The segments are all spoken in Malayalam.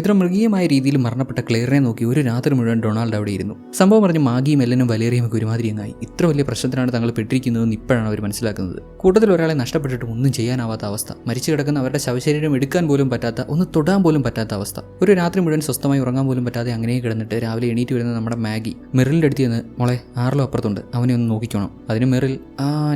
ഇത്ര മൃഗീയമായ രീതിയിൽ മരണപ്പെട്ട ക്ലെയറിനെ നോക്കി ഒരു രാത്രി മുഴുവൻ ഡൊണാൾഡ് അവിടെ ഇരുന്നു. സംഭവം പറഞ്ഞ് മാഗിയും എല്ലനും വലേറിയും ഒക്കെ ഒരുമാതിരി അങ്ങായി ഇത്ര വലിയ പ്രശ്നത്തിനാണ് തങ്ങൾ പെട്ടിരിക്കുന്നതെന്ന് ഇപ്പോഴാണ് അവർ മനസ്സിലാക്കുന്നത്. കൂട്ടത്തിൽ ഒരാളെ നഷ്ടപ്പെട്ടിട്ട് ഒന്നും ചെയ്യാനാവാത്ത അവസ്ഥ. മരിച്ചു കിടക്കുന്ന അവരുടെ ശവശരീരം എടുക്കാൻ പോലും പറ്റാത്ത ഒന്ന് തൊടാൻ പോലും പറ്റാത്ത അവസ്ഥ. ഒരു രാത്രി മുഴുവൻ സ്വസ്ഥമായി ഉറങ്ങാൻ പോലും പറ്റാതെ അങ്ങനെ കിടന്നിട്ട് രാവിലെ എണീറ്റ് വരുന്ന നമ്മുടെ മാഗി. മെറിലിന്റെ അടുത്ത് നിന്ന് മോളെ ആറിലോ അപ്പുറത്തുണ്ട്. അവനെ ഒന്ന് നോക്കിക്കോണം. അതിന് മെറിൽ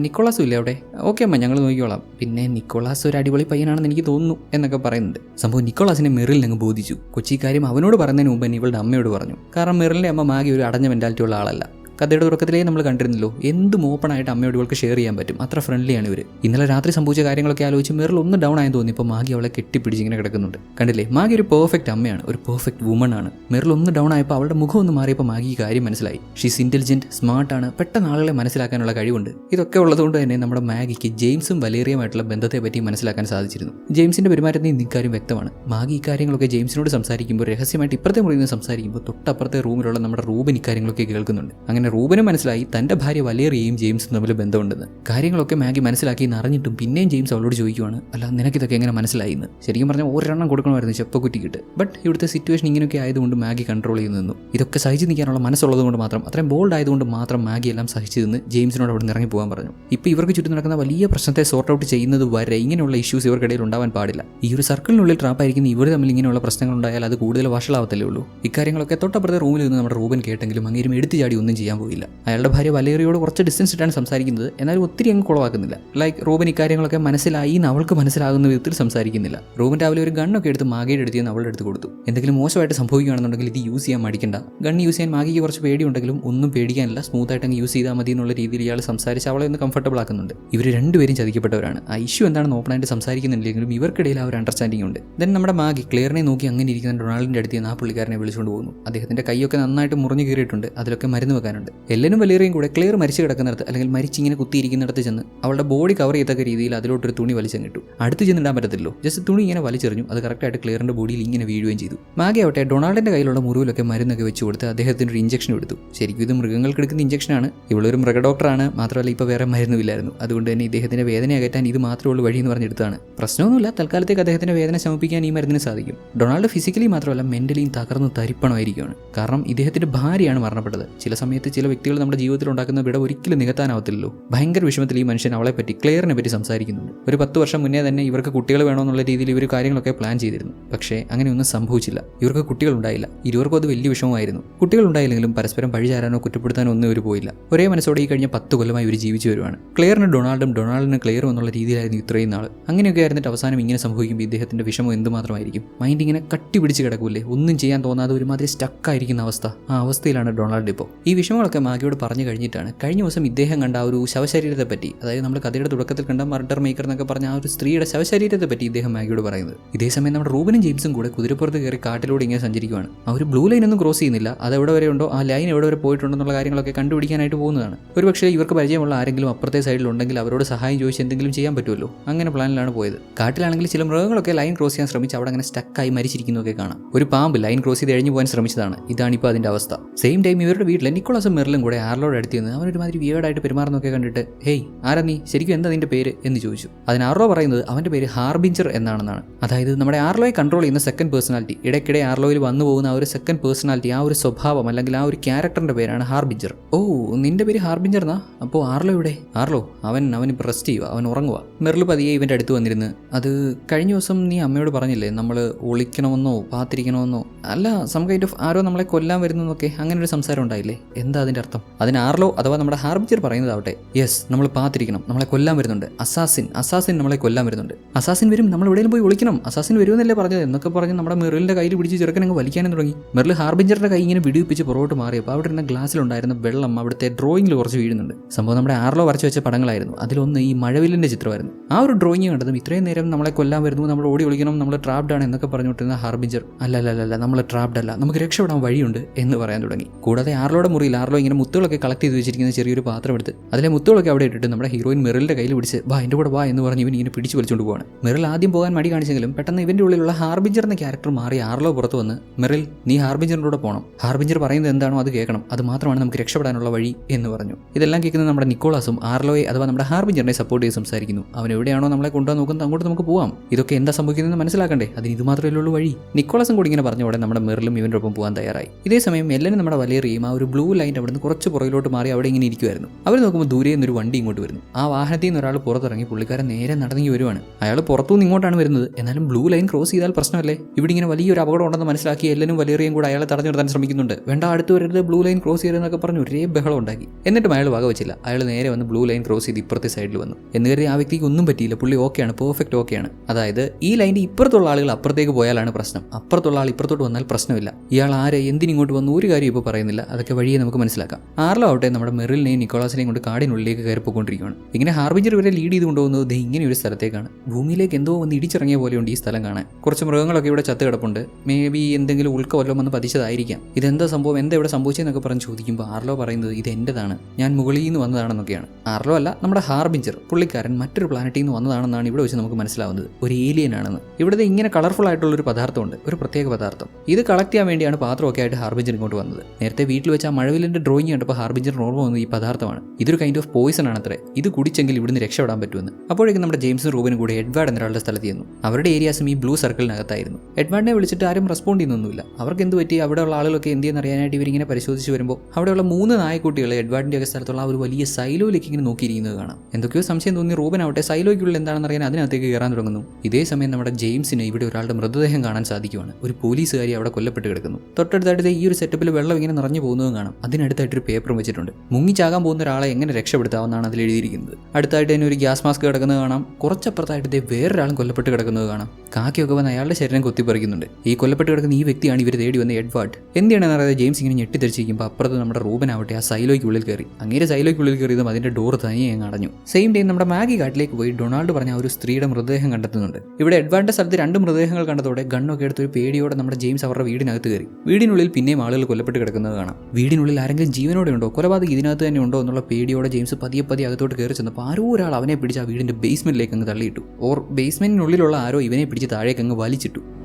നിക്കോളാസും ഇല്ലേ അവിടെ? ഓക്കെ അമ്മ ഞങ്ങൾ നോക്കിക്കോളാം. പിന്നെ നിക്കോളാസ് ഒരു അടിപൊളി പയ്യനാണെന്ന് എനിക്ക് തോന്നുന്നു എന്നൊക്കെ പറയുന്നുണ്ട്. സംഭവം നിക്കോളാസിനെ മെറിൽ അങ്ങ് ബോധിച്ചു. കൊച്ചി കാര്യം അവനോട് പറയുന്നതിന് മുമ്പ് തന്നെ ഇവളുടെ അമ്മയോട് പറഞ്ഞു. കാരണം മെറിലിന്റെ അമ്മ മാഗി ഒരു അടഞ്ഞ മെന്റാലിറ്റി ഉള്ള ആളല്ല. കഥയുടെ തുടക്കത്തിലേ നമ്മൾ കണ്ടിരുന്നല്ലോ എന്തും ഓപ്പൺ ആയിട്ട് അമ്മയോട് ഇവൾക്ക് ഷെയർ ചെയ്യാൻ പറ്റും? അത്ര ഫ്രണ്ട്ലിയാണ് ഇവർ ഇന്നലെ രാത്രി സംഭവിച്ച കാര്യങ്ങളൊക്കെ ആലോചിച്ച് മെറിൽ ഒന്ന് ഡൗൺ ആയെന്ന് തോന്നി ഇപ്പോൾ മാഗി അവളെ കെട്ടിപ്പിടിച്ച് ഇങ്ങനെ കിടക്കുന്നുണ്ട്. കണ്ടില്ലേ? മാഗി ഒരു പെർഫെക്റ്റ് അമ്മയാണ് ഒരു പെർഫെക്റ്റ് വുമൺ ആണ്. മെറിൽ ഒന്ന് ഡൗൺ ആയപ്പോൾ അവളുടെ മുഖം ഒന്ന് മാറിയപ്പോൾ മാഗി ഈ കാര്യം മനസ്സിലായി. ഷീസ് ഇന്റലിജന്റ് ആണ് പെട്ടെന്ന് ആളുകളെ മനസ്സിലാക്കാനുള്ള കഴിവുണ്ട്. ഇതൊക്കെ ഉള്ളതുകൊണ്ട് തന്നെ നമ്മുടെ മാഗിക്ക് ജെയിംസും വലേറിയുമായിട്ടുള്ള ബന്ധത്തെ പറ്റി മനസ്സിലാക്കാൻ സാധിച്ചിരുന്നു. ജെയിംസിന്റെ പെരുമാറ്റത്തിൽ നിന്ന് ഇക്കാര്യം വ്യക്തമാണ്. മാഗി ഇക്കാര്യങ്ങളൊക്കെ ജെയിംസിനോട് സംസാരിക്കുമ്പോൾ രഹസ്യമായിട്ട് ഇപ്പുറത്തെ മുറിയിൽ നിന്ന് സംസാരിക്കുമ്പോൾ തൊട്ടപ്പുറത്തെ റൂമിലുള്ള നമ്മുടെ റൂബിൻ ഇക്കാര്യങ്ങളൊക്കെ കേൾക്കുന്നുണ്ട്. അങ്ങനെ റൂബനും മനസ്സിലായി തന്റെ ഭാര്യ വലേറിയയും ജെയിംസും തമ്മിൽ ബന്ധമുണ്ടെന്ന്. കാര്യങ്ങളൊക്കെ മാഗി മനസ്സിലാക്കി എന്ന് അറിഞ്ഞിട്ടും പിന്നെയും ജെയിംസ് അവളോട് ചോദിക്കുവാണ് അല്ല നിനക്കിതൊക്കെ എങ്ങനെ മനസ്സിലായി എന്ന്? ശരിക്കും പറഞ്ഞാൽ ഒരെണ്ണം കൊടുക്കണമായിരുന്നു ചെപ്പക്കുറ്റിക്കിട്ട്. ബട്ട് ഇവിടുത്തെ സിറ്റുവേഷൻ ഇങ്ങനെയൊക്കെ ആയതുകൊണ്ട് മാഗി കൺട്രോൾ ചെയ്ത് നിന്നു. ഇതൊക്കെ സഹിച്ച് നിൽക്കാനുള്ള മനസ്സുള്ളത് കൊണ്ട് മാത്രം അത്രയും ബോൾഡ് ആയതുകൊണ്ട് മാത്രം മാഗി എല്ലാം സഹിച്ചു നിന്ന് ജെയിംസിനോട് അവിടെ ഇറങ്ങി പോകാൻ പറഞ്ഞു. ഇപ്പോൾ ഇവർക്ക് ചുറ്റും നടക്കുന്ന വലിയ പ്രശ്നത്തെ സോർട്ട് ഔട്ട് ചെയ്യുന്നത് വരെ ഇങ്ങനെയുള്ള ഇഷ്യൂസ് ഇവർക്കിടയിൽ ഉണ്ടാവാൻ പാടില്ല. ഈ ഒരു സർക്കിളിനുള്ളിൽ ട്രാപ്പായിരിക്കുന്ന ഇവർ തമ്മിൽ ഇങ്ങനെയുള്ള പ്രശ്നങ്ങൾ ഉണ്ടായാൽ അത് കൂടുതൽ വഷളാവത്തല്ലേ ഉള്ളൂ. ഇക്കാര്യങ്ങളൊക്കെ തൊട്ടപ്പുറത്തെ റൂമിൽ നിന്ന് നമ്മുടെ റൂബൻ കേട്ടെങ്കിലും അങ്ങേരും എടുത്തു ചാടി ഒന്നും ചെയ്യാൻ പോയില്ല അയാളുടെ ഭാര്യ വലേറിയോട് കുറച്ച് ഡിസ്റ്റൻസ് ഇട്ടാണ് സംസാരിക്കുന്നത്. എന്നാലും ഒത്തിരി അങ്ങ് കുളവാക്കുന്നില്ല. ലൈക്ക് റോബിൻ ഇക്കാര്യങ്ങളൊക്കെ മനസ്സിലായി എന്ന് അവൾക്ക് മനസ്സിലാകുന്ന വിധത്തിൽ സംസാരിക്കുന്നില്ല. റോബിൻ രാവിലെ ഒരു ഗണ്ണൊക്കെ എടുത്ത് മാഗയുടെ നിന്ന് അവളുടെ അടുത്ത് കൊടുത്തു. എന്തെങ്കിലും മോശമായിട്ട് സംഭവിക്കുകയാണെന്നുണ്ടെങ്കിൽ ഇത് യൂസ് ചെയ്യാൻ മടിക്കണ്ട. ഗൺ യൂസ് ചെയ്യാൻ മാഗിക്ക് കുറച്ച് പേടിയുണ്ടെങ്കിലും ഒന്നും പേടിക്കാനില്ല. സ്മൂത്ത് ആയിട്ട് അങ്ങ് യൂസ് ചെയ്താൽ മതി എന്നുള്ള രീതിയിൽ ഇയാൾ സംസാരിച്ച് അവളെ ഒന്ന് കംഫർട്ടബിൾ ആക്കുന്നുണ്ട്. ഇവർ രണ്ടുപേരും ചതിക്കപ്പെട്ടവരാണ്. ആ ഇഷ്യൂ എന്താണെന്ന് ഓപ്പൺ ആയിട്ട് സംസാരിക്കുന്നില്ലെങ്കിലും ഇവർക്കിടയിൽ ആ ഒരു അണ്ടർസ്റ്റാൻഡിംഗ് ഉണ്ട്. ദെൻ നമ്മുടെ മാഗി ക്ലിയറിനെ നോക്കി അങ്ങനെ ഇരിക്കുന്ന ഡൊണാൾഡിന്റെ അടുത്ത് ആ പുള്ളിക്കാരനെ വിളിച്ചുകൊണ്ട് പോകുന്നു. അദ്ദേഹത്തിന്റെ കൈയൊക്കെ നന്നായിട്ട് മുറിഞ്ഞു കയറിയിട്ടുണ്ട് അതിലൊക്കെ മരുന്ന് വെക്കാനുണ്ട്. എല്ലാവരും വലിയറിയും കൂടെ ക്ലിയർ മരിച്ചു കിടക്കുന്നിടത്ത് അല്ലെങ്കിൽ മരിച്ചിങ്ങനെ കുത്തിയിരിക്കുന്നിടത്ത് ചെന്ന് അവളുടെ ബോഡി കവർ ചെയ്തക്ക രീതിയിൽ അതിലോട്ടൊരു തുണി വലിച്ചങ്ങിട്ടു. അടുത്ത് ചെന്നിടാൻ പറ്റത്തില്ലോ ജസ്റ്റ് തുണി ഇങ്ങനെ വലിച്ചെറിഞ്ഞു. അത് കറക്റ്റായിട്ട് ക്ലിയറിന്റെ ബോഡിയിൽ ഇങ്ങനെ വീഴുകയും ചെയ്തു. മാഗി ആവട്ടെ ഡൊണാൾഡിന്റെ കയ്യിലുള്ള മുറിവിലൊക്കെ മരുന്നൊക്കെ വെച്ച് കൊടുത്ത് അദ്ദേഹത്തിന് ഒരു ഇഞ്ചക്ഷൻ എടുത്തു. ശരിക്കും ഇത് മൃഗങ്ങൾക്ക് എടുക്കുന്ന ഇഞ്ചക്ഷനാണ് ഇവളൊരു മൃഗ ഡോക്ടറാണ് മാത്രമല്ല ഇപ്പോൾ വേറെ മരുന്നുമില്ലായിരുന്നു. അതുകൊണ്ട് തന്നെ ഇദ്ദേഹത്തിന്റെ വേദന അകറ്റാൻ ഇത് മാത്രമേ ഉള്ളൂ വഴി എന്ന് പറഞ്ഞെടുത്താണ് പ്രശ്നമൊന്നുമില്ല. തൽക്കാലത്തേക്ക് അദ്ദേഹത്തിന്റെ വേദന ശമിപ്പിക്കാൻ ഈ മരുന്നിന് സാധിക്കും. ഡൊണാൾഡ് ഫിസിക്കലി മാത്രമല്ല മെന്റലിയും തകർന്ന് തരിപ്പണമായിരിക്കുകയാണ്. കാരണം ഇദ്ദേഹത്തിന്റെ ഭാര്യയാണ് മരണപ്പെട്ടത്. ചില സമയത്ത് ചില വ്യക്തികൾ നമ്മുടെ ജീവിതത്തിൽ ഉണ്ടാക്കുന്ന വിട ഒരിക്കലും നികത്താനാവത്തില്ലല്ലോ. ഭയങ്കര വിഷമത്തിൽ ഈ മനുഷ്യൻ അവളെ പറ്റി ക്ലിയറിനെ പറ്റി സംസാരിക്കുന്നുണ്ട്. ഒരു പത്ത് വർഷം മുന്നേ തന്നെ ഇവർക്ക് കുട്ടികൾ വേണമെന്നുള്ള രീതിയിൽ ഇവർ കാര്യങ്ങളൊക്കെ പ്ലാൻ ചെയ്തിരുന്നു. പക്ഷേ അങ്ങനെയൊന്നും സംഭവിച്ചില്ല. ഇവർക്ക് കുട്ടികൾ ഉണ്ടായില്ല. ഇരുവർക്കും അത് വലിയ വിഷമമായിരുന്നു. കുട്ടികൾ ഉണ്ടായില്ലെങ്കിലും പരസ്പരം പഴിചാരാനോ കുറ്റപ്പെടുത്താനോ ഒന്നും ഇവർ പോയില്ല. ഒരേ മനസ്സോടെ ഈ കഴിഞ്ഞ പത്ത് കൊല്ലമായി ഇവർ ജീവിച്ചു വരുവാണ്. ക്ലിയറിന് ഡൊണാൾഡും ഡൊണാൾഡിന് ക്ലിയറും എന്നുള്ള രീതിയിലായിരുന്നു ഇത്രയും നാൾ അങ്ങനെയൊക്കെ ആയിരുന്നിട്ട് അവസാനം ഇങ്ങനെ സംഭവിക്കുമ്പോൾ ഇദ്ദേഹത്തിന്റെ വിഷമം എന്തുമാത്രമായിരിക്കും? മൈൻഡ് ഇങ്ങനെ കട്ടി പിടിച്ച് കിടക്കൂലേ ഒന്നും ചെയ്യാൻ തോന്നാതെ ഒരുമാതിരി സ്റ്റക്കായിരിക്കുന്ന അവസ്ഥ. ആ അവസ്ഥയിലാണ് ഡൊണാൾഡ് ഇപ്പോൾ ഈ വിഷമങ്ങളൊക്കെ മാഗിയോട് പറഞ്ഞു കഴിഞ്ഞിട്ടാണ് കഴിഞ്ഞ ദിവസം ഇദ്ദേഹം കണ്ട ആ ഒരു ശവശരീരത്തെ പറ്റി അതായത് നമ്മൾ കഥയുടെ തുടക്കത്തിൽ കണ്ട മർഡർ മേക്കർ എന്നൊക്കെ പറഞ്ഞ ആ ഒരു സ്ത്രീയുടെ ശവശരീരത്തെ പറ്റി ഇദ്ദേഹം മാഗിയോട് പറയുന്നത്. ഇതേ സമയം നമ്മുടെ റൂബനും ജെയിംസും കൂടെ കുതിരപ്പുറത്ത് കയറി കാട്ടിലൂടെ ഇങ്ങനെ സഞ്ചരിക്കുകയാണ് ആ ഒരു ബ്ലൂ ലൈൻ ഒന്നും ക്രോസ് ചെയ്യുന്നില്ല. അത് എവിടെ വരെ ഉണ്ടോ ആ ലൈൻ എവിടെ വരെ പോയിട്ടുണ്ടെന്നുള്ള കാര്യങ്ങളൊക്കെ കണ്ടുപിടിക്കാനായിട്ട് പോകുന്നതാണ്. ഒരു പക്ഷേ ഇവർക്ക് പരിചയമുള്ള ആരെങ്കിലും അപ്പുറത്തെ സൈഡിലുണ്ടെങ്കിൽ അവരോട് സഹായം ചോദിച്ച് എന്തെങ്കിലും ചെയ്യാൻ പറ്റുമല്ലോ. അങ്ങനെ പ്ലാനിലാണ് പോയത്. കാട്ടിലാണെങ്കിൽ ചില മൃഗങ്ങളൊക്കെ ലൈൻ ക്രോസ് ചെയ്യാൻ ശ്രമിച്ച് അവിടെ അങ്ങനെ സ്റ്റക്കായി മരിച്ചിരിക്കുന്നതൊക്കെ കാണാം. ഒരു പാമ്പ് ലൈൻ ക്രോസ് ചെയ്ത് എഴിഞ്ഞു പോകാൻ ശ്രമിച്ചതാണ്. ഇതാണ് ഇപ്പോൾ അതിന്റെ അവസ്ഥ. സെയിം ടൈം ഇവരുടെ വീട്ടിൽ നിക്കോളസും മെറിലും കൂടെ ആർലോട് അടുത്ത് നിന്ന് അവൻ ഒരുമാതിരി വിയേഡായിട്ട് പെരുമാറുന്നൊക്കെ കണ്ടിട്ട് ഹേയ് ആരാ നീ? ശരിക്കും എന്താ നിന്റെ പേര്? എന്ന് ചോദിച്ചു. അതിന് ആർലോ പറയുന്നത് അവന്റെ പേര് ഹാർബിഞ്ചർ എന്നാണെന്നാണ്. അതായത് നമ്മുടെ ആർലോയെ കൺട്രോൾ ചെയ്യുന്ന സെക്കൻഡ് പേഴ്സണാലിറ്റി ഇടയ്ക്കിടെ ആർലോയിൽ വന്നു പോകുന്ന ആ ഒരു സെക്കൻഡ് പേഴ്സണാലിറ്റി ആ ഒരു സ്വഭാവം അല്ലെങ്കിൽ ആ ഒരു ക്യാരക്ടറിന്റെ പേരാണ് ഹാർബിഞ്ചർ. ഓ നിന്റെ പേര് ഹാർബിഞ്ചർ എന്നാ? അപ്പോൾ ആർലോ ഇവിടെ ആർലോ അവൻ അവൻ ഇപ്പോൾ റെസ്റ്റ് ചെയ്യുക അവൻ ഉറങ്ങുക മെറിൽ പതിയെ ഇവന്റെ അടുത്ത് വന്നിരുന്ന് അത് കഴിഞ്ഞ ദിവസം നീ അമ്മയോട് പറഞ്ഞില്ലേ നമ്മൾ ഒളിക്കണമെന്നോ പാത്തിരിക്കണമെന്നോ? അല്ല സം കൈൻഡ് ഓഫ് ആരോ നമ്മളെ കൊല്ലാൻ വരുന്നതൊക്കെ അങ്ങനെ ഒരു സംസാരം ഉണ്ടായില്ലേ? എന്താ അതിന്റെ അർത്ഥം? അതിന് ആർലോ അഥവാ നമ്മുടെ ഹാർബിജർ പറയുന്നതാവട്ടെ യെസ് നമ്മൾ പാത്തിരിക്കണം നമ്മളെ കൊല്ലാൻ വരുന്നുണ്ട്. അസാസിൻ അസാസിൻ നമ്മളെ കൊല്ലാൻ വരുന്നുണ്ട്. അസാസിൻ വരും നമ്മൾ എവിടെയും പോയി വിളിക്കണം അസാസിൻ വരുമെന്നല്ലേ പറഞ്ഞത്? എന്നൊക്കെ പറഞ്ഞ് നമ്മുടെ മെറിലിന്റെ കയ്യിൽ പിടിച്ച് ചെറുക്കൻ അങ്ങ് വലിക്കാനും തുടങ്ങി. മെറിൽ ഹാർബിഞ്ചറിന്റെ കൈ ഇങ്ങനെ വിടിവിപ്പിച്ച് പുറകോട്ട് മാറിയപ്പോൾ അവിടെ ഇരുന്ന ഗ്ലാസ്സിലുണ്ടായിരുന്ന വെള്ളം അവിടുത്തെ ഡ്രോയിങ്ങിൽ കുറച്ച് വീഴുന്നുണ്ട്. സംഭവം നമ്മുടെ ആർലോ വരച്ച് വെച്ച പടങ്ങളായിരുന്നു. അതിലൊന്ന് ഈ മഴവില്ലിന്റെ ചിത്രമായിരുന്നു. ആ ഒരു ഡ്രോയിങ് കണ്ടതും ഇത്രയും നേരം നമ്മളെ കൊല്ലാൻ വരുന്നു നമ്മൾ ഓടി വിളിക്കണം നമ്മൾ ട്രാപ്ഡ് ആണ് എന്നൊക്കെ പറഞ്ഞുകൊണ്ടിരുന്ന ഹാർബിഞ്ചർ അല്ല അല്ല അല്ല നമ്മൾ ട്രാപ്ഡ് അല്ല നമുക്ക് രക്ഷപ്പെടാൻ വഴിയുണ്ട് എന്ന് പറയാൻ തുടങ്ങി. കൂടാതെ ആർലോയുടെ മുറിയിൽ ആ ആർലോ ഇങ്ങനെ മുത്തുകളൊക്കെ കളക്ട് ചെയ്ത് വെച്ചിരിക്കുന്ന ചെറിയൊരു പാത്രം എടുത്ത് അതിലെ മുത്തുകളൊക്കെ അവിടെ ഇട്ടിട്ട് നമ്മുടെ ഹീറോയിൻ മെറിലിന്റെ കയ്യിൽ പിടിച്ച് വാ എന്റെ കൂടെ വാ എന്ന് പറഞ്ഞ് ഇവൻ ഇങ്ങനെ പിടിച്ച് വലിച്ചുകൊണ്ട് പോവാണ്. മെറിൽ ആദ്യം പോകാൻ മടി കാണിച്ചെങ്കിലും പെട്ടെന്ന് ഇവന്റെ ഉള്ളിലുള്ള ഹാർബിഞ്ചർ എന്ന ക്യാരക്ടർ മാറി ആർലോ പുറത്ത് വന്ന് മെറിൽ നീ ഹാർബിഞ്ചറിന്റെ കൂടെ പോകണം ഹാർബിഞ്ചർ പറയുന്നത് എന്താണോ അത് കേൾക്കണം. അത് മാത്രമാണ് നമുക്ക് രക്ഷപ്പെടാനുള്ള വഴി എന്ന് പറഞ്ഞു. ഇതെല്ലാം കേൾക്കുന്ന നമ്മുടെ നിക്കോളാസും ആർലോയെ അഥവാ നമ്മുടെ ഹാർബിഞ്ചറിനെ സപ്പോർട്ട് ചെയ്ത് സംസാരിക്കുന്നു. അവൻ എവിടെയാണോ നമ്മളെ കൊണ്ടുപോകാൻ നോക്കുന്നത് അങ്ങോട്ട് നമുക്ക് പോവാം. ഇതൊക്കെ എന്താ സംഭവിക്കുന്നതെന്ന് മനസ്സിലാക്കണ്ടേ? അതിന് ഇത് മാത്രമേ ഉള്ളൂ വഴി. നിക്കോളാസും കൂടി ഇങ്ങനെ പറഞ്ഞ ഉടനെ നമ്മുടെ മെറിലും ഇവന്റെ ഒപ്പം പോകാൻ തയ്യാറായി. ഇതേ സമയം എല്ലാവരും നമ്മുടെ വലേറിയും ആ ഒരു ബ്ലൂ ലൈൻ നിന്ന് കുറച്ച് പുറകിലോട്ട് മാറി അവിടെ ഇങ്ങനെ ഇരിക്കുമായിരുന്നു അവർ നോക്കുമ്പോൾ ദൂരെ നിന്നൊരു വണ്ടി ഇങ്ങോട്ട് വരുന്നു. ആ വാഹനത്തിൽ നിന്ന് ഒരാൾ പുറത്തിറങ്ങി പുള്ളിക്കാരൻ നേരെ നടന്നെങ്കിൽ വരുവാണ്. അയാൾ പുറത്തുനിന്ന് ഇങ്ങോട്ടാണ് വരുന്നത്. എന്നാലും ബ്ലൂ ലൈൻ ക്രോസ് ചെയ്താൽ പ്രശ്നമല്ലേ? ഇവിടെ ഇങ്ങനെ വലിയൊരു അപകടം ഉണ്ടെന്ന് മനസ്സിലാക്കി എല്ലാവരും വലിയറിയും കൂടെ അയാളെ തടഞ്ഞു നിർത്താൻ ശ്രമിക്കുന്നുണ്ട്. വേണ്ട അടുത്ത് വരരുത് ബ്ലൂ ലൈൻ ക്രോസ് ചെയ്യരുതെന്നൊക്കെ പറഞ്ഞ് ഒരേ ബഹളം ഉണ്ടാക്കി. എന്നിട്ടും അയാൾ വക വെച്ചില്ല. അയാൾ നേരെ വന്ന് ബ്ലൂ ലൈൻ ക്രോസ് ചെയ്ത് ഇപ്പുറത്തെ സൈഡിൽ വന്നു. എന്ന് ആ വ്യക്തിക്ക് ഒന്നും പറ്റിയില്ല. പുള്ളി ഓക്കെയാണ് പെർഫെക്റ്റ് ഓക്കെയാണ്. അതായത് ഈ ലൈനിന്റെ ഇപ്പുറത്തുള്ള ആളുകൾ അപ്പുറത്തേക്ക് പോയാലാണ് പ്രശ്നം. അപ്പുറത്തുള്ള ആൾ ഇപ്പുറത്തോട്ട് വന്നാൽ പ്രശ്നമില്ല. ഇയാൾ ആരെ എന്തിനിങ്ങോട്ട് വന്നു? ഒരു കാര്യം ഇപ്പോൾ പറയുന്നില്ല. അതൊക്കെ വഴിയെ നമുക്ക് മനസ്സിലാക്കാം. ആറിലോ ആവട്ടെ നമ്മുടെ മെറിലിനെയും നിക്കോളാസിനെയും കൊണ്ട് കാടിനുള്ളിലേക്ക് കയറി പോയിക്കൊണ്ടിരിക്കുകയാണ്. ഇങ്ങനെ ഹാർബിഞ്ചർ ഇവരെ ലീഡ് ചെയ്ത് കൊണ്ടുപോകുന്നത് ദേ ഇങ്ങനെ ഒരു സ്ഥലത്തേക്കാണ്. ഭൂമിയിലേക്ക് എന്തോ ഒന്ന് ഇടിച്ചിറങ്ങിയ പോലെയുണ്ട് ഈ സ്ഥലം കാണാൻ. കുറച്ച് മൃഗങ്ങളൊക്കെ ഇവിടെ ചത്ത് കിടപ്പുണ്ട്. മേ ബി എന്തെങ്കിലും ഉൾക്ക വല്ലതും വന്ന് പതിച്ചതായിരിക്കാം. ഇതെന്താ സംഭവം? എന്താ ഇവിടെ സംഭവിച്ചതെന്നൊക്കെ പറഞ്ഞ് ചോദിക്കുമ്പോൾ ആർലോ പറയുന്നത് ഇത് എന്റെതാണ് ഞാൻ മുകളിൽ നിന്ന് വന്നതാണെന്നൊക്കെയാണ്. ആർലോ അല്ല നമ്മുടെ ഹാർബിഞ്ചർ പുള്ളിക്കാരൻ മറ്റൊരു പ്ലാനറ്റിൽ നിന്ന് വന്നതാണെന്നാണ് ഇവിടെ വെച്ച് നമുക്ക് മനസ്സിലാവുന്നത്. ഒരു ഏലിയൻ ആണെന്ന്. ഇവിടുത്തെ ഇങ്ങനെ കളർഫുൾ ആയിട്ടുള്ള ഒരു പദാർത്ഥമുണ്ട്. ഒരു പ്രത്യേക പദാർത്ഥം. ഇത് കളക്ട് ചെയ്യാൻ വേണ്ടിയാണ് പാത്രമൊക്കെ ആയിട്ട് ഹാർബിഞ്ചർ ഇങ്ങോട്ട് വന്നത്. നേരത്തെ വീട്ടിൽ വെച്ച് ആ മഴവിലിന്റെ ഡ്രോയിങ് കണ്ടപ്പോൾ ഹാർബിഞ്ചർ ഓർമ്മ വന്നത് ഈ പദാർത്ഥമാണ്. ഇതൊരു കൈൻഡ് ഓഫ് പോയിസൺ ആണത്രേ. ഇത് കുടിച്ചെങ്കിൽ ഇവിടുന്ന് രക്ഷപ്പെടാൻ പറ്റുമെന്ന്. അപ്പോഴേക്കും നമ്മുടെ ജെയിംസും റൂബനും കൂടി എഡ്വാർഡ് എന്നൊരാളുടെ സ്ഥലത്ത് ചെന്നു. അവരുടെ ഏരിയാസും ഈ ബ്ലൂ സർക്കിളിനകത്തായിരുന്നു എഡ്വാർഡിനെ വിളിച്ചിട്ട് ആരും റെസ്പോണ്ട് ചെയ്യുന്നൊന്നുമില്ല. അവർക്ക് എന്ത് പറ്റി? അവിടെയുള്ള ആളുകളൊക്കെ എന്ത് അറിയാനായിട്ട് ഇവരിങ്ങനെ പരിശോധിച്ച് വരുമ്പോൾ അവിടെയുള്ള മൂന്ന് നായക്കുട്ടികൾ എഡ്വാർഡിന്റെ ഒക്കെ സ്ഥലത്തുള്ള ഒരു വലിയ സൈലോയിലേക്ക് ഇങ്ങനെ നോക്കിയിരിക്കുന്നത് കാണാം. എന്തൊക്കെയോ സംശയം തോന്നി റൂബൻ ആവട്ടെ സൈലോയ്ക്കുള്ളിൽ എന്താണെന്ന് അറിയാൻ അതിനകത്തേക്ക് കയറാൻ തുടങ്ങുന്നു. ഇതേ സമയം നമ്മുടെ ജെയിംസിന് ഇവിടെ ഒരാളുടെ മൃതദേഹം കാണാൻ സാധിക്കുവാണ്. ഒരു പോലീസുകാരി അവിടെ കൊല്ലപ്പെട്ട് കിടക്കുന്നു. തൊട്ടടുത്തായിട്ട് ഈ ഒരു സെറ്റപ്പിൽ വെള്ളം ഇങ്ങനെ നിറഞ്ഞു പോകുന്നതും കാണാം. അതിനടുത്തായിട്ടൊരു പേപ്പറും വെച്ചിട്ടുണ്ട്. മുങ്ങിച്ചാകാൻ പോകുന്ന ഒരാളെ എങ്ങനെ രക്ഷപ്പെടുത്താമെന്നാണ് അതിൽ എഴുതിയിരിക്കുന്നത്. അടുത്തായിട്ട് തന്നെ ഒരു ഗ്യാസ് മാസ്ക് കിടക്കുന്നത് കാണാം. കുറച്ചപ്പുറത്തായിട്ട് ദേ വേറൊരാളും കൊല്ലപ്പെട്ട് കിടക്കുന്നത് കാണാം. കാക്കയൊക്കെ വന്ന് അയാളുടെ ശരീരം കൊത്തിപ്പറിക്കുന്നുണ്ട്. ഈ കൊല്ലപ്പെട്ട് കിടക്കുന്ന ഈ വ്യക്തിയാണ് ഇവർ തേടി വന്ന എഡ്വാർഡ്. എന്തിനാണെന്ന് അറിയാതെ ജെയിംസ് ഇങ്ങനെ ഞെട്ടിത്തെറിച്ചിരിക്കുമ്പോൾ അപ്പുറത്ത് നമ്മുടെ റൂബൻ ആവട്ടെ ആ സൈലോയ്ക്കുള്ളിൽ കയറി. അങ്ങേരെ സൈലോയ്ക്കുള്ളിൽ കയറിയതും അതിന്റെ ഡോർ തനിയെ അങ്ങ് അടഞ്ഞു. സെയിം ടൈം നമ്മുടെ മാഗി കാട്ടിലേക്ക് പോയി ഡൊണാൾഡ് പറഞ്ഞ ഒരു സ്ത്രീയുടെ മൃതദേഹം കണ്ടെത്തുന്നുണ്ട്. ഇവിടെ എഡ്വാർഡിന്റെ സ്ഥലത്ത് രണ്ട് മൃതദേഹങ്ങൾ കണ്ടതോടെ ഗണ്ണൊക്കെ എടുത്ത് ഒരു പേടിയോടെ നമ്മുടെ ജെയിംസ് അവരുടെ വീടിനകത്ത് കയറി. വീടിനുള്ളിൽ പിന്നെയും ആളുകൾ കൊല്ലപ്പെട്ട് കിടക്കുന്നത് കാണാം. വീടിനുള്ളിൽ ആരെങ്കിലും ജീവനോടെ ഉണ്ടോ? കൊലപാതകം ഇതിനകത്ത് തന്നെ ഉണ്ടോ എന്നുള്ള പേടിയോടെ ജെയിംസ് പതിയെ പതിയെ അകത്തോട്ട് കയറി ചെന്നപ്പോൾ ആരോ ഒരാൾ അവനെ പിടിച്ച് ആ വീടിന്റെ ബേസ്മെന്റിലേക്ക് അങ്ങ് തള്ളിയിട്ടു. ഓർ ബേസ്മെന്റിനുള്ളിലുള്ള ആരോ ഇവനെ പിടിച്ച് താഴേക്ക് അങ്ങ് വലിച്ചിട്ടു.